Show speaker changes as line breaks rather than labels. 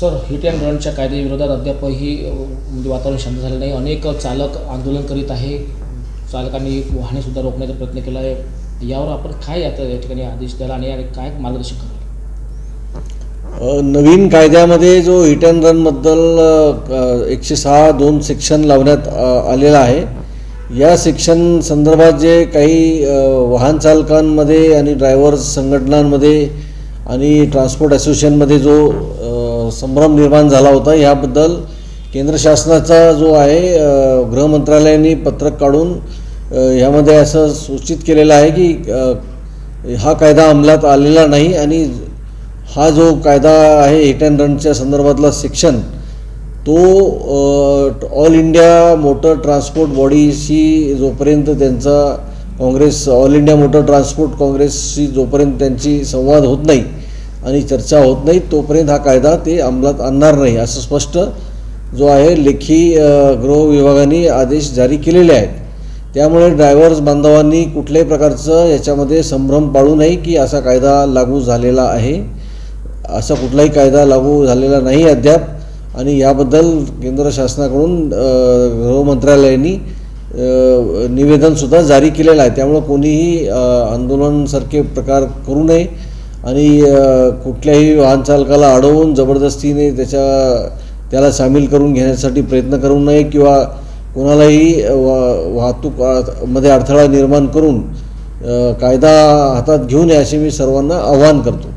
Sir hit and रनच्या कायद्याविरोधात अद्यापही म्हणजे वातावरण शांत झालं नाही. अनेक चालक आंदोलन करीत आहे. चालकांनी वाहनेसुद्धा रोखण्याचा प्रयत्न केला आहे. यावर आपण काय आता या ठिकाणी आदेश द्याला आणि आणि काय मार्गदर्शन कराल?
नवीन कायद्यामध्ये जो हिट अँड रनबद्दल एकशे सहा दोन सेक्शन लावण्यात आलेला आहे. या सेक्शन संदर्भात जे काही वाहन चालकांमध्ये आणि ड्रायव्हर्स संघटनांमध्ये आणि ट्रान्सपोर्ट असोसिएशनमध्ये जो संभ्रम निर्माण झाला होता. ह्याबद्दल केंद्र शासनाचा जो आहे गृहमंत्रालयाने पत्रक काढून ह्यामध्ये असं सूचित केलेलं आहे की हा कायदा अंमलात आलेला नाही आणि हा जो कायदा आहे हिट अँड रनच्या संदर्भातला सेक्शन तो ऑल इंडिया मोटर ट्रान्सपोर्ट बॉडीशी जोपर्यंत त्यांचा Congress all India motor transport काँग्रेसशी जोपर्यंत त्यांची संवाद होत नाही आणि चर्चा होत नाही तोपर्यंत हा कायदा ते अंमलात आणणार नाही असं स्पष्ट जो आहे लेखी अ, गृह विभागाने आदेश जारी केलेले आहेत. त्यामुळे ड्रायव्हर्स बांधवांनी कुठल्याही प्रकारचं याच्यामध्ये संभ्रम पाळू नये की असा कायदा लागू झालेला आहे. असा कुठलाही कायदा लागू झालेला नाही अद्याप. आणि याबद्दल केंद्र शासनाकडून गृह मंत्रालयाने निवेदनसुद्धा जारी केलेलं आहे. त्यामुळं कोणीही आंदोलनसारखे प्रकार करू नये. आणि कुठल्याही वाहनचालकाला अडवून जबरदस्तीने त्याच्या त्याला सामील करून घेण्यासाठी प्रयत्न करू नये किंवा कोणालाही वा वाहतूकमध्ये अडथळा निर्माण करून कायदा हातात घेऊ नये असे मी सर्वांना आवाहन करतो.